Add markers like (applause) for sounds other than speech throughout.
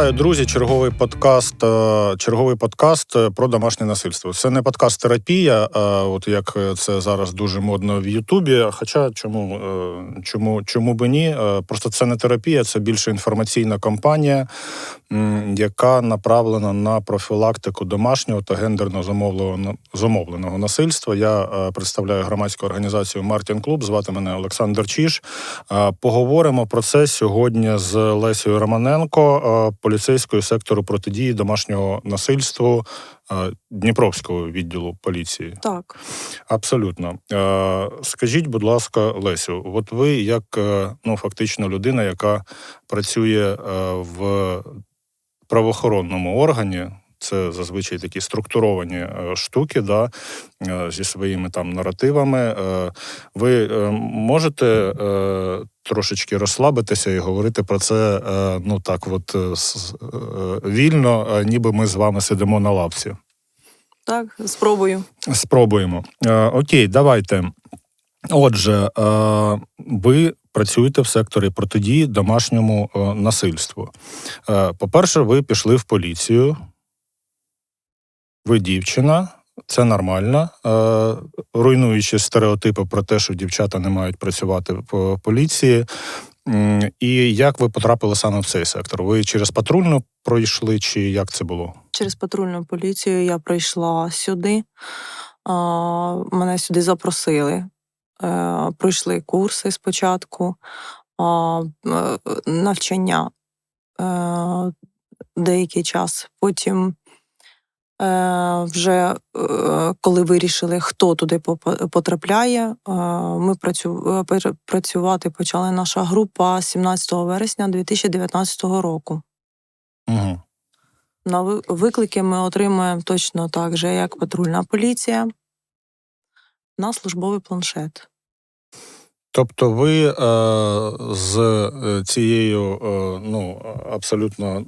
Вітаю, друзі! Черговий подкаст. е, Черговий подкаст е, про домашнє насильство. Це не подкаст терапія, от як це зараз дуже модно в Ютубі. Хоча чому, е, чому, чому би ні? Просто це не терапія, це більше інформаційна кампанія, яка направлена на профілактику домашнього та гендерно замовленого, замовленого насильства. Я е, представляю громадську організацію Мартін Клуб. Звати мене Олександр Чіш. Е, Поговоримо про це сьогодні з Лесією Романенко, е, поліцейською сектору протидії домашнього насильству Дніпровського відділу поліції. Так, Абсолютно. Скажіть, будь ласка, Лесю, от ви як ну, фактично людина, яка працює в правоохоронному органі. Це зазвичай такі структуровані е, штуки, да, е, зі своїми там наративами. Е, Ви можете трошечки розслабитися і говорити про це ну так, от вільно, ніби ми з вами сидимо на лавці. так, спробую. Спробуємо. Окей, давайте. Отже, ви працюєте в секторі протидії домашньому е, насильству. Е, по-перше, ви пішли в поліцію. Ви дівчина, це нормально. Е, руйнуючи стереотипи про те, що дівчата не мають працювати в поліції. І як ви потрапили саме в цей сектор? Ви через патрульну пройшли, чи як це було? Через патрульну поліцію я прийшла сюди. Мене сюди запросили. Е, пройшли курси спочатку, е, навчання е, деякий час. Потім, вже коли вирішили, хто туди потрапляє, ми працювати почала наша група 17 вересня 2019 року. Угу. На виклики ми отримуємо точно так же, як патрульна поліція на службовий планшет. Тобто ви е, з е, цією е, ну, абсолютно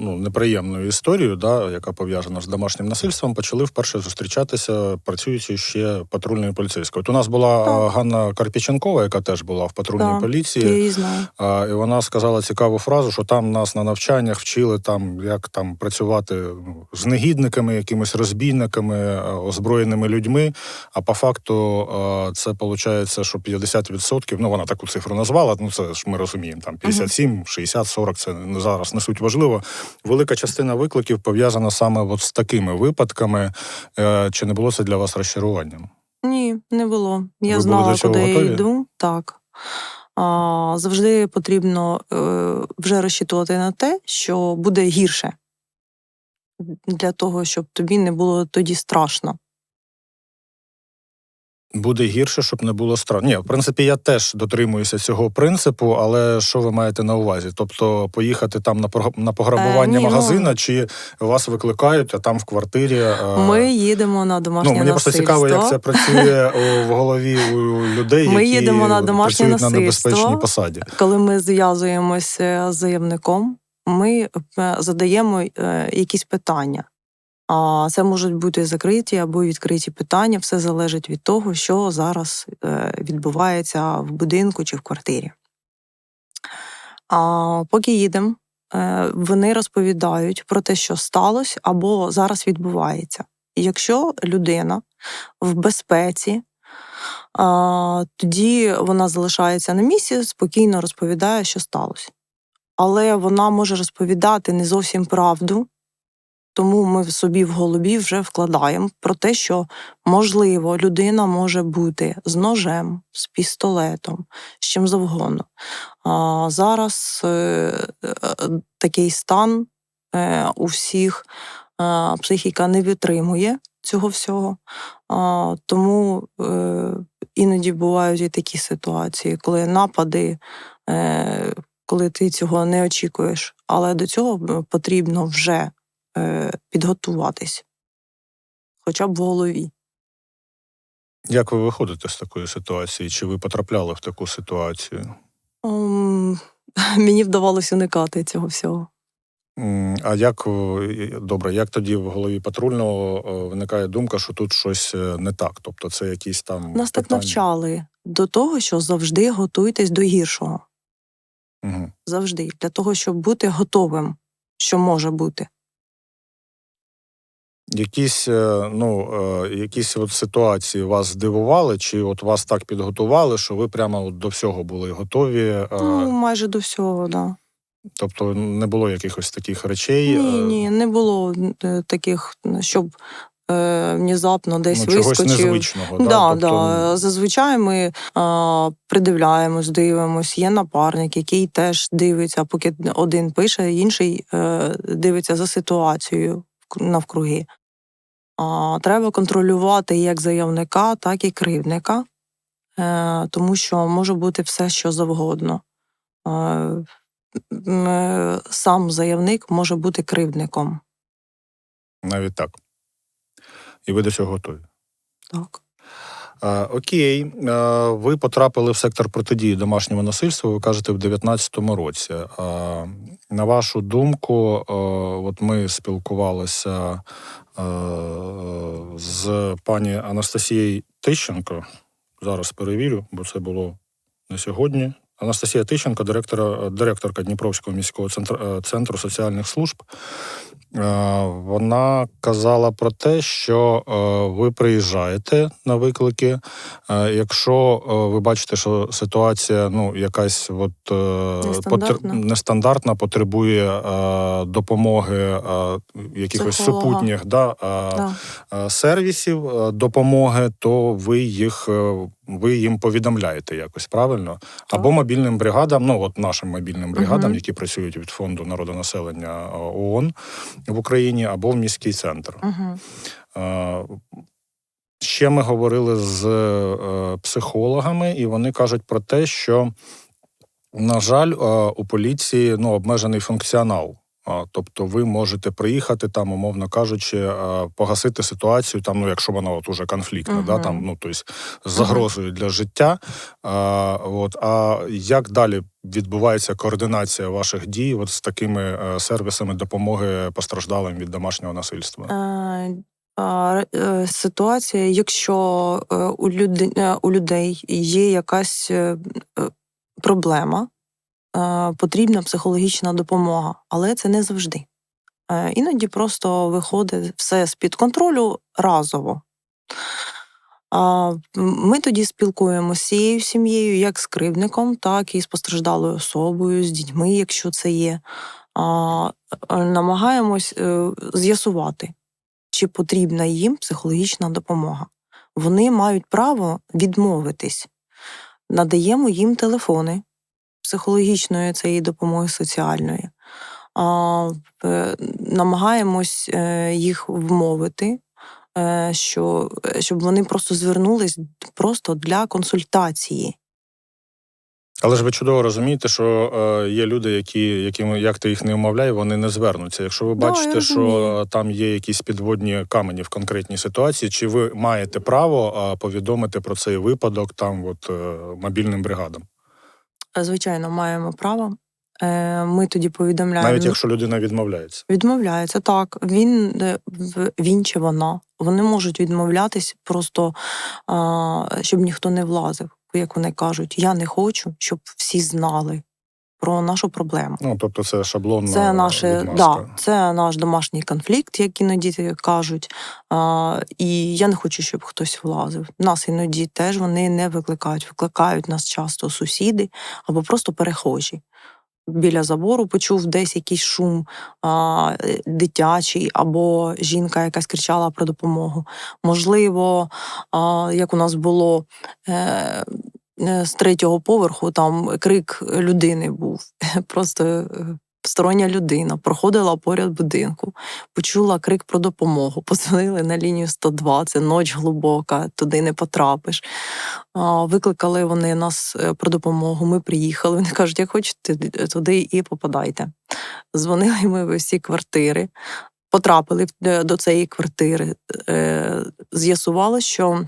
ну, неприємною історією, да, яка пов'язана з домашнім насильством, почали вперше зустрічатися, працюючи ще патрульною поліцейською. От у нас була Так. е, Ганна Карпіченкова, яка теж була в патрульній Так, Я поліції. її знаю. А, і вона сказала цікаву фразу, що там нас на навчаннях вчили там, як там працювати ну, з негідниками, якимись розбійниками, е, озброєними людьми. А по факту е, це виходить, що 50%, ну вона таку цифру назвала. Ну це ж ми розуміємо. Там 57, 60, 40, це зараз не суть важливо. Велика частина викликів пов'язана саме от з такими випадками. Е, Чи не було це для вас розчаруванням? Ні, не було. Я Ви знала, куди я йду. Так. А, завжди потрібно е, вже розчитувати на те, що буде гірше. Для того, щоб тобі не було тоді страшно. Буде гірше, щоб не було страшно. Ні, в принципі, я теж дотримуюся цього принципу, але що ви маєте на увазі? Тобто поїхати там на на пограбування Е, ні, ну- магазина, чи вас викликають, а там в квартирі. е, Ми їдемо на домашнє ну, мені просто цікаво, як це працює в голові у людей, Ми які їдемо на домашнє працюють на небезпечній посаді. Коли ми зв'язуємося з заявником, ми е, задаємо е, якісь питання. А це можуть бути закриті або відкриті питання. Все залежить від того, що зараз е, відбувається в будинку чи в квартирі. Поки їдемо, е, вони розповідають про те, що сталося або зараз відбувається. Якщо людина в безпеці, тоді вона залишається на місці, спокійно розповідає, що сталося. Але вона може розповідати не зовсім правду, тому ми в собі в голові вже вкладаємо про те, що можливо людина може бути з ножем, з пістолетом, з чим завгодно. А, зараз е, е, такий стан е, у всіх е, психіка не витримує цього всього. А, тому е, іноді бувають і такі ситуації, коли напади, е, коли ти цього не очікуєш. Але до цього потрібно вже е, підготуватись, хоча б в голові. Як ви виходите з такої ситуації? Чи ви потрапляли в таку ситуацію? Ем, (laughs) Мені вдавалося уникати цього всього. А як добре, як тоді в голові патрульного виникає думка, що тут щось е, не так? Тобто це якісь там Нас так навчали до того, що завжди готуйтесь до гіршого. Угу. Завжди. Для того, щоб бути готовим що може бути. Якісь, е, ну, е, якісь от ситуації вас здивували, чи от вас так підготували, що ви прямо от до всього були готові? е, Ну, майже до всього, так. Да. Тобто не було якихось таких речей? Ні, ні, не було таких, щоб е, внезапно десь ну, чогось вискочив. незвичного. Да, да? да, Тобто, Зазвичай ми е, придивляємось, дивимось. Є напарник, який теж дивиться, поки один пише, інший е, дивиться за ситуацією навкруги. Треба контролювати як заявника, так і кривдника, е, тому що може бути все, що завгодно. Е, е, сам заявник може бути кривдником. навіть так. І ви до цього готові. Так. А, окей, а, ви потрапили в сектор протидії домашньому насильству, ви кажете, в 2019 році. А, на вашу думку, от ми спілкувалися з пані Анастасією Тищенко. Зараз перевірю, бо це було не сьогодні. Анастасія Тищенко, директора, директорка Дніпровського міського центру, е, центру соціальних служб. Е, Вона казала про те, що е, ви приїжджаєте на виклики. е, Якщо ви бачите, що ситуація ну, якась от, Нестандартна. нестандартна, потребує допомоги якихось Психолога. супутніх да, Да. сервісів допомоги, то ви їх ви їм повідомляєте якось правильно? Або мобільним бригадам, ну от нашим мобільним бригадам, Мгм. які працюють від фонду народонаселення е, ООН в Україні, або в міський центр. Угу. Е, Ще ми говорили з е, психологами, і вони кажуть про те, що, на жаль, у поліції ну, обмежений функціонал. Тобто ви можете приїхати там, умовно кажучи, е, погасити ситуацію, там, ну, якщо вона от уже конфліктна, Мгм. да, там, ну, тобто, з загрозою для життя. А, от, а як далі відбувається координація ваших дій от, з такими е, сервісами допомоги постраждалим від домашнього насильства? Е, Ситуація, якщо у, людей є якась проблема, потрібна психологічна допомога, але це не завжди. Е, Іноді просто виходить все з-під контролю разово. Ми тоді спілкуємося з цією сім'єю, як з кривдником, так і з постраждалою особою, з дітьми, якщо це є. Е, Намагаємось е, з'ясувати, чи потрібна їм психологічна допомога. Вони мають право відмовитись. Надаємо їм телефони психологічної цієї допомоги соціальної. А, е, намагаємось е, їх вмовити, е, що, щоб вони просто звернулись просто для консультації. Але ж ви чудово розумієте, що е, є люди, які, яким як ти їх не умовляй, вони не звернуться. Якщо ви Да, бачите, що е, там є якісь підводні камені в конкретній ситуації, чи ви маєте право повідомити про цей випадок там, от е, мобільним бригадам, Звичайно, маємо право. Е, Ми тоді повідомляємо. навіть якщо людина відмовляється. Відмовляється так. Він, е, він чи вона. Вони можуть відмовлятись просто, щоб ніхто не влазив. Як вони кажуть, я не хочу, щоб всі знали про нашу проблему. Ну тобто, це шаблонна Це наше, да, це наш домашній конфлікт, як іноді кажуть. А, і я не хочу, щоб хтось влазив. Нас іноді теж вони не викликають. Викликають нас часто сусіди або просто перехожі. Біля забору почув десь якийсь шум а, дитячий, або жінка якась кричала про допомогу. Можливо, а, як у нас було е, з третього поверху, там крик людини був. (laughs) Просто е, стороння людина проходила поряд будинку, почула крик про допомогу. (laughs) Позвонили на лінію 102, це ноч глибока, туди не потрапиш. Викликали вони нас е, про допомогу. Ми приїхали. Вони кажуть, як хочете туди і попадайте. Дзвонили ми в всі квартири, потрапили е, до цієї квартири. Е, З'ясувало, що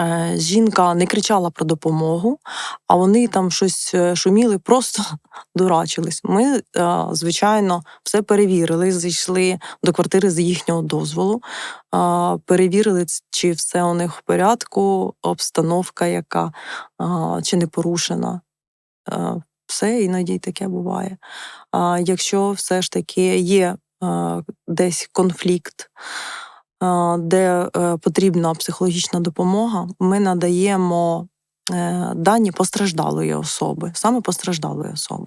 е, жінка не кричала про допомогу, а вони там щось е, шуміли, просто (laughs) дурачились. Ми, е, звичайно, все перевірили, зайшли до квартири з їхнього дозволу, перевірили, чи все у них в порядку, обстановка яка, чи не порушена. Все іноді таке буває. А якщо все ж таки є е, десь конфлікт, де е, потрібна психологічна допомога, ми надаємо е, дані постраждалої особи, саме постраждалої особи.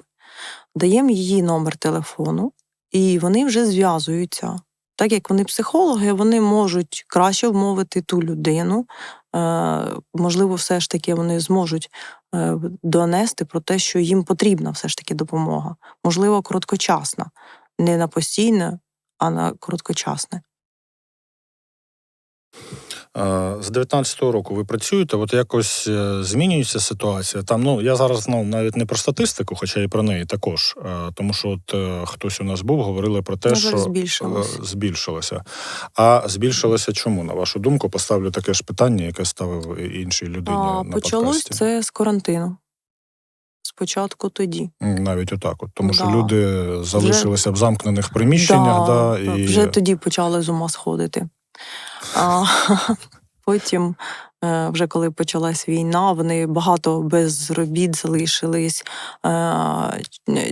Даємо її номер телефону, і вони вже зв'язуються. Так як вони психологи, вони можуть краще вмовити ту людину. Е, можливо, все ж таки вони зможуть е, донести про те, що їм потрібна все ж таки допомога. Можливо, короткочасна, не на постійне, а на короткочасне. Е, З 19-го року ви працюєте, от якось е, змінюється ситуація. Там, ну я зараз ну, навіть не про статистику, хоча і про неї також. Е, Тому що от хтось у нас був, говорили про те, На що е, збільшилося. А збільшилося чому? На вашу думку, поставлю таке ж питання, яке ставив іншій людині А, на почалось подкасті. це з карантину. Спочатку тоді. Навіть отак, от тому що люди залишилися в замкнених приміщеннях, да, і Вже тоді почали з ума сходити. А, (laughs) потім, е, вже коли почалась війна, вони багато без робіт залишились. Е,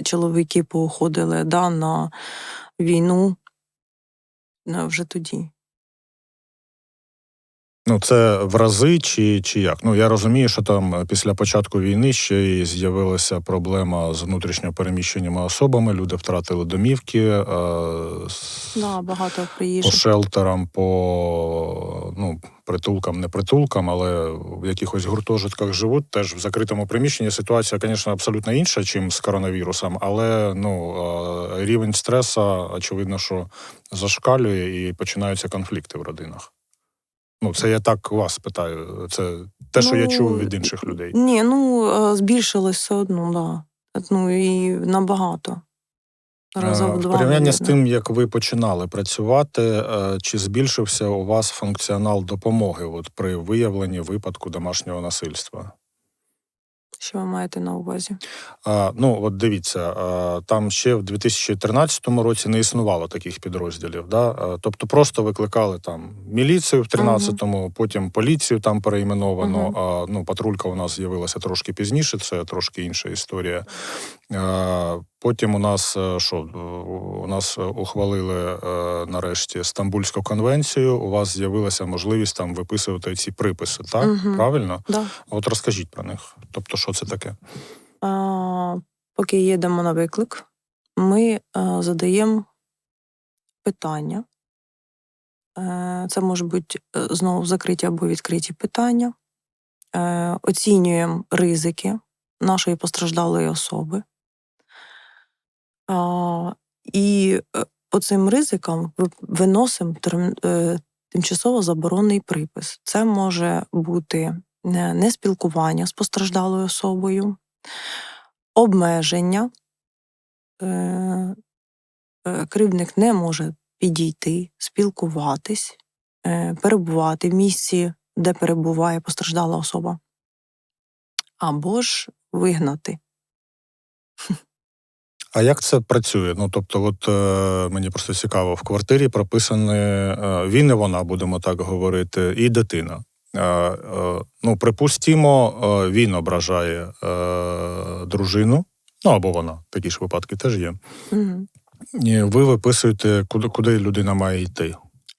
Чоловіки поуходили да, на війну. Е, Вже тоді. Ну, це в рази чи, чи як? Ну я розумію, що там е, після початку війни ще й з'явилася проблема з внутрішньо переміщеними особами. Люди втратили домівки е, Да, багато по шелтерам, по ну, притулкам, не притулкам, але в якихось гуртожитках живуть. Теж в закритому приміщенні ситуація, звісно, абсолютно інша, ніж з коронавірусом, але ну, е, рівень стреса, очевидно, що зашкалює і починаються конфлікти в родинах. Ну, це я так вас питаю. Це те, що я Ну, чув від інших людей. Ні, ну е, збільшилось все одно, да. Ну і набагато. Разом Е, в В два. порівняння з тим, як ви починали працювати, е, чи збільшився у вас функціонал допомоги от при виявленні випадку домашнього насильства? Що ви маєте на увазі? А, ну, от дивіться, а, там ще в 2013 році не існувало таких підрозділів. Да? А, тобто просто викликали там міліцію в 13-му, потім поліцію там перейменовано. Угу. А, ну, патрулька у нас з'явилася трошки пізніше, це трошки інша історія. А, потім у нас е, що, е, у нас ухвалили е, нарешті Стамбульську конвенцію. У вас з'явилася можливість там виписувати ці приписи, так? Мгм. Правильно? Да. От розкажіть про них. Тобто, що це таке? А, поки їдемо на виклик, ми а, задаємо питання. Це може бути знову закриті або відкриті питання. Оцінюємо ризики нашої постраждалої особи. А, І е, по цим ризикам ви- виносимо е, тимчасово заборонений припис. Це може бути е, неспілкування з постраждалою особою, обмеження. Е, Кривдник не може підійти, спілкуватись, перебувати в місці, де перебуває постраждала особа, або ж вигнати. А як це працює? Ну тобто, от е, мені просто цікаво, в квартирі прописані е, він і вона, будемо так говорити, і дитина. Е, е, ну, припустімо, е, він ображає е, дружину, ну або вона, такі ж випадки теж є. Мгм. І ви виписуєте, куди, куди людина має йти.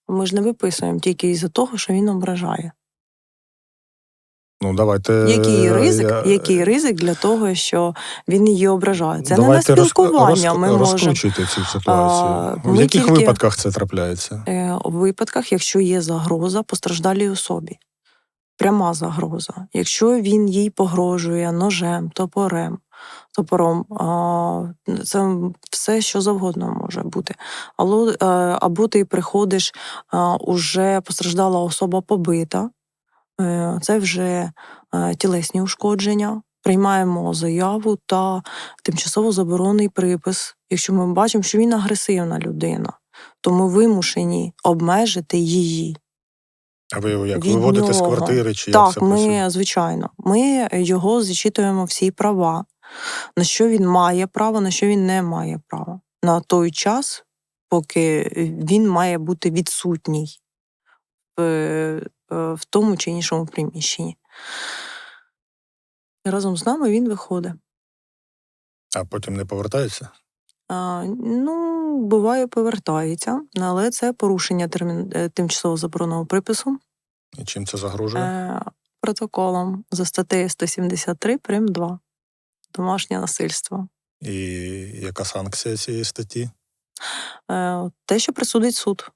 Ми ж не виписуємо тільки із-за того, що він ображає. Ну, давайте. Який ризик, я- який ризик для того, що він її ображає? Це давайте не на спілкування. розк- Ми можемо цю ситуацію. А, в яких тільки- випадках це трапляється? е, у випадках, якщо є загроза постраждалій особі, пряма загроза. Якщо він їй погрожує ножем, топорем, топором, це все, що завгодно може бути. Або, е, або ти приходиш, уже постраждала особа побита, е, це вже е, тілесні ушкодження. Приймаємо заяву та тимчасово заборонений припис, якщо ми бачимо, що він агресивна людина, то ми вимушені обмежити її. А ви його як від виводите з квартири чи як Так, це працює? ми, звичайно, ми його зачитуємо всі права, на що він має право, на що він не має права. На той час, поки він має бути відсутній в, е, тому чи іншому приміщенні. Разом з нами він виходить. А потім не повертаються? А, ну, буває, повертається, але це порушення термін, е, тимчасово забороненого припису І чим це загрожує? е, протоколом за статтею 173 прим. 2. Домашнє насильство. І яка санкція цієї статті? Е, те, що присудить суд,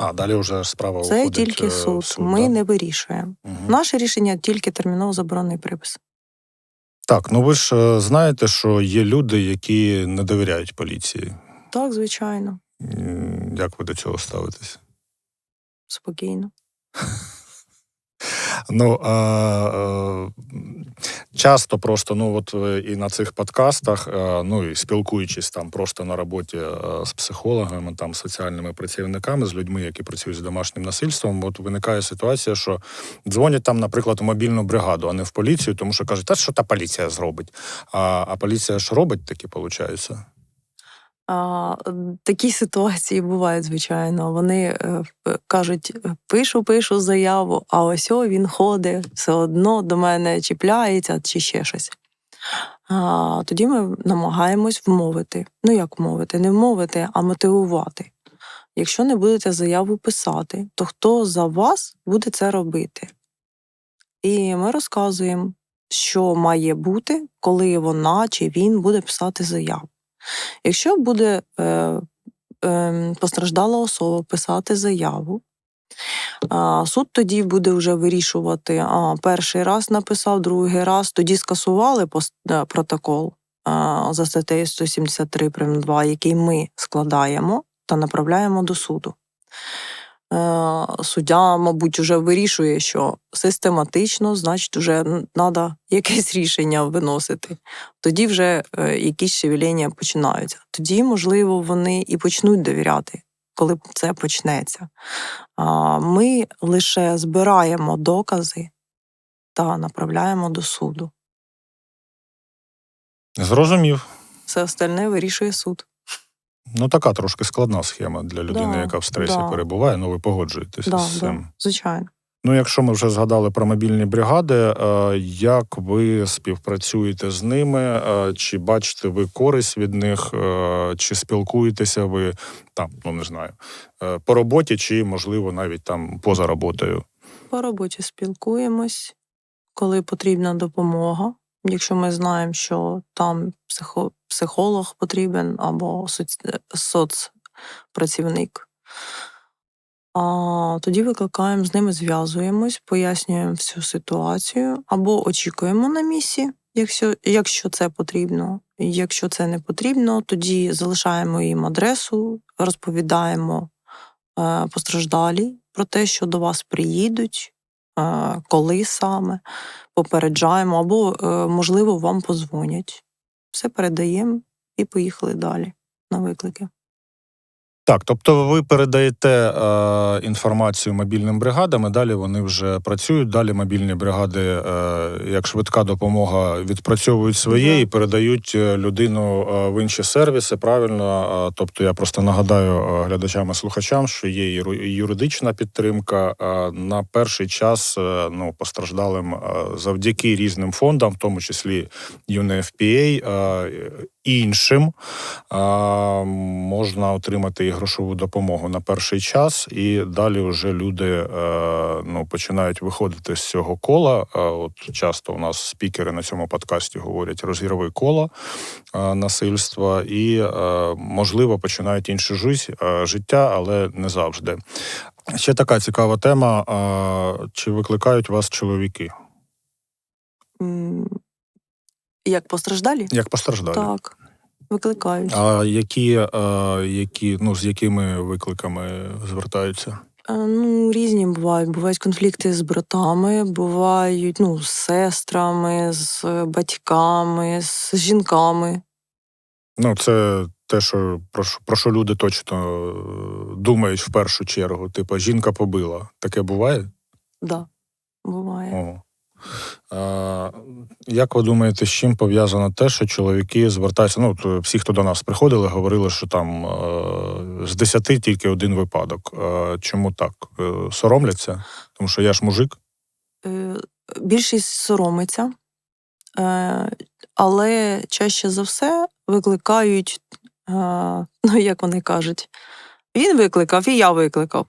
А, далі вже справа це уходить тільки е, суд. суд, Ми да? не вирішуємо. Угу. Наше рішення тільки терміново заборонний припис. Так, ну ви ж е, знаєте, що є люди, які не довіряють поліції. Так, звичайно, Як ви до цього ставитесь? спокійно. (laughs) Ну а, часто просто ну от і на цих подкастах, ну і спілкуючись там просто на роботі з психологами, там соціальними працівниками, з людьми, які працюють з домашнім насильством, от виникає ситуація, що дзвонять там, наприклад, у мобільну бригаду, а не в поліцію, тому що кажуть, та що та поліція зробить? А, а поліція ж робить такі, виходить? Такі ситуації бувають, звичайно. Вони е, кажуть: е, пишу, пишу заяву, а ось о, він ходить, все одно до мене чіпляється чи ще щось. А, тоді ми намагаємось вмовити. Ну, як вмовити? Не вмовити, а мотивувати. Якщо не будете заяву писати, то хто за вас буде це робити? І ми розказуємо, що має бути, коли вона чи він буде писати заяву. Якщо буде е, е, постраждала особа писати заяву, суд тоді буде вже вирішувати, а, перший раз написав, другий раз, тоді скасували е, протокол за статтею 173 прим. 2, який ми складаємо та направляємо до суду. Е, Суддя, мабуть, вже вирішує, що систематично, значить, вже треба (laughs) якесь рішення виносити тоді вже е, якісь шевеління починаються. Тоді, можливо, вони і почнуть довіряти, коли це почнеться. Ми лише збираємо докази та направляємо до суду. Зрозумів. Все остальне вирішує суд. Ну, така трошки складна схема для людини, Да, яка в стресі да. перебуває. Ну, ви погоджуєтесь Да, з да, звичайно. Ну, якщо ми вже згадали про мобільні бригади, е, як ви співпрацюєте з ними? Е, Чи бачите ви користь від них, е, чи спілкуєтеся ви там, ну не знаю, по роботі, чи можливо навіть там поза роботою? По роботі спілкуємось, коли потрібна допомога. Якщо ми знаємо, що там психо, психолог потрібен або соц, соцпрацівник, а, тоді викликаємо з ними, зв'язуємось, пояснюємо всю ситуацію або очікуємо на місці, якщо, якщо це потрібно. Якщо це не потрібно, тоді залишаємо їм адресу, розповідаємо е, постраждалій про те, що до вас приїдуть, коли саме, попереджаємо, або, е, можливо, вам позвонять. Все передаємо і поїхали далі на виклики. Так, тобто ви передаєте е, інформацію мобільним бригадам, і далі вони вже працюють. Далі мобільні бригади, е, як швидка допомога, відпрацьовують своє і передають е, людину е, в інші сервіси. Правильно, Е, тобто я просто нагадаю глядачам і слухачам, що є юридична підтримка на перший час. Ну постраждалим завдяки різним фондам, в тому числі UNFPA, іншим можна отримати і грошову допомогу на перший час, і далі вже люди е, ну, починають виходити з цього кола. Е, От часто у нас спікери на цьому подкасті говорять розірви коло е, насильства, і можливо починають інше життя, але не завжди. Ще така цікава тема: чи викликають вас чоловіки? Як постраждалі? Як постраждалі? Так, викликають. А які, е, які, ну, з якими викликами звертаються? Е, Ну, різні бувають. Бувають конфлікти з братами, бувають ну, з сестрами, з батьками, з жінками. Ну, це те, що про, що- про що люди точно е, думають в першу чергу. Типу, жінка побила. Таке буває? Да, буває. Ого. А, як ви думаєте, з чим пов'язано те, що чоловіки звертаються? Ну, всі, хто до нас приходили, говорили, що там е, з десяти тільки один випадок. Е, чому так? Е, соромляться? Тому що я ж мужик. Е, Більшість соромиться. Е, але чаще за все викликають, е, (laughs) ну як вони кажуть, він викликав, і я викликав.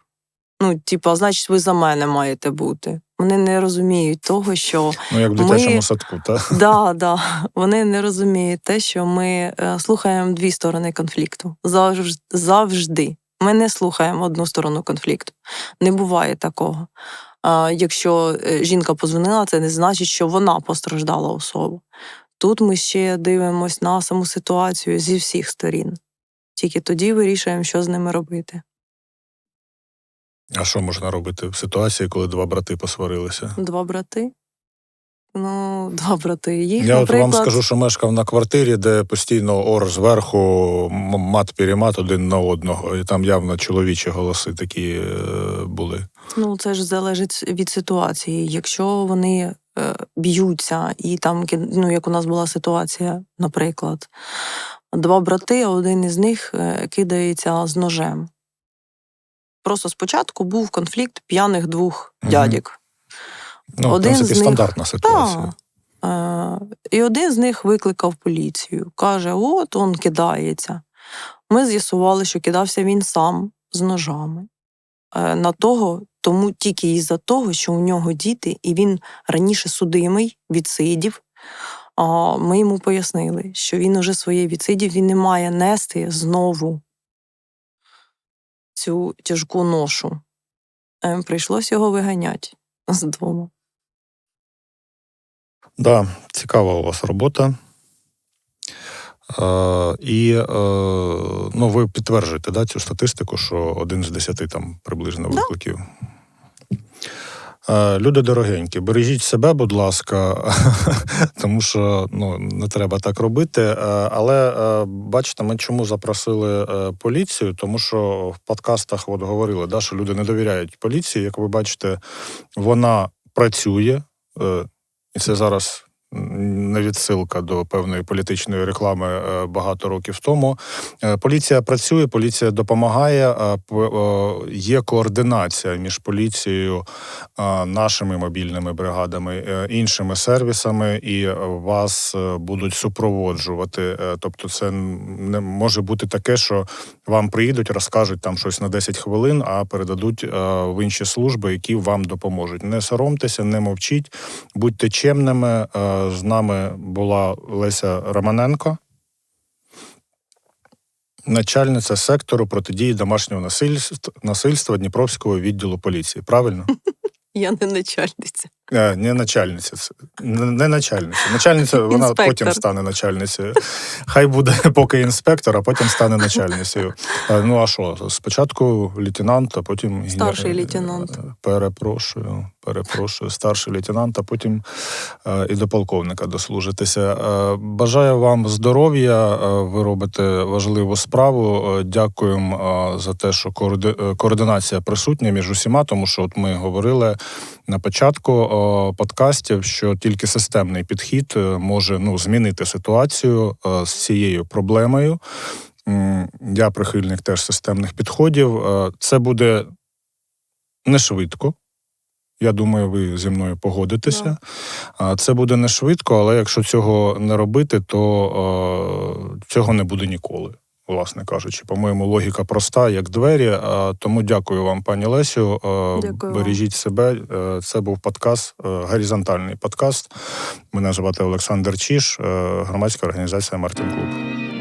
Ну, типа, значить, ви за мене маєте бути. Вони не розуміють того, що Ну, як в Ми- дитячому садку, так? да, да, вони не розуміють те, що ми е, слухаємо дві сторони конфлікту. Завжди, завжди. Ми не слухаємо одну сторону конфлікту. Не буває такого. Якщо е, жінка позвонила, це не значить, що вона постраждала особа. Тут ми ще дивимося на саму ситуацію зі всіх сторін. Тільки тоді вирішуємо, що з ними робити. А що можна робити в ситуації, коли два брати посварилися? Два брати. Ну, два брати. Їх, Я от вам скажу, що мешкав на квартирі, де постійно ор зверху, мат-перемат один на одного. І там явно чоловічі голоси такі е, були. Ну, це ж залежить від ситуації. Якщо вони е, б'ються, і там, ну, як у нас була ситуація, наприклад, два брати, а один із них е, кидається з ножем. Просто спочатку був конфлікт п'яних двох Мгм. дядік. Ну, в принципі, з них- стандартна ситуація. Е, і один з них викликав поліцію. Каже: от он кидається. Ми з'ясували, що кидався він сам з ножами. Е, на того, тому тільки із-за того, що у нього діти, і він раніше судимий, відсидів. Ми йому пояснили, що він уже своє відсидів, він не має нести знову цю тяжку ношу. Прийшлось його виганяти з дому. Да, цікава у вас робота. Е, і е, ну, ви підтверджуєте да, цю статистику, що один з десяти там приблизно викликів. Е, Люди дорогенькі, бережіть себе, будь ласка, (laughs) тому що ну, не треба так робити. Е, Але е, бачите, ми чому запросили е, поліцію? Тому що в подкастах от говорили, да, що люди не довіряють поліції. Як ви бачите, вона працює, е, і це зараз не відсилка до певної політичної реклами е, багато років тому. Е, Поліція працює, поліція допомагає. е, Є координація між поліцією, нашими мобільними бригадами, іншими сервісами, і вас будуть супроводжувати. Тобто, це не може бути таке, що вам приїдуть, розкажуть там щось на 10 хвилин, а передадуть в інші служби, які вам допоможуть. Не соромтеся, не мовчіть, будьте чемними. З нами була Леся Романенко. Начальниця сектору протидії домашнього насильства Дніпровського відділу поліції. Правильно? (laughs) Я не начальниця. Е, Не начальниця. Не, не начальниця. Начальниця вона Інспектор. потім стане начальницею. Хай буде (laughs) поки інспектор, а потім стане начальницею. Е, Ну а що? Спочатку лейтенант, а потім Старший лейтенант. е, Перепрошую, перепрошую, старший лейтенант, а потім і до полковника дослужитися. Бажаю вам здоров'я. Ви робите важливу справу. Дякуємо за те, що коорди- координація присутня між усіма, тому що от ми говорили на початку подкастів, що тільки системний підхід е, може ну, змінити ситуацію е, з цією проблемою. Я прихильник теж системних підходів. Е, Це буде не швидко. Я думаю, ви зі мною погодитеся. Це буде не швидко, але якщо цього не робити, то цього не буде ніколи. Власне кажучи, по-моєму, логіка проста, як двері. Тому дякую вам, пані Лесю. Дякую. Бережіть себе. Е, Це був подкаст, е, горизонтальний подкаст. Мене звати Олександр Чіш, е, громадська організація Мартін Клуб.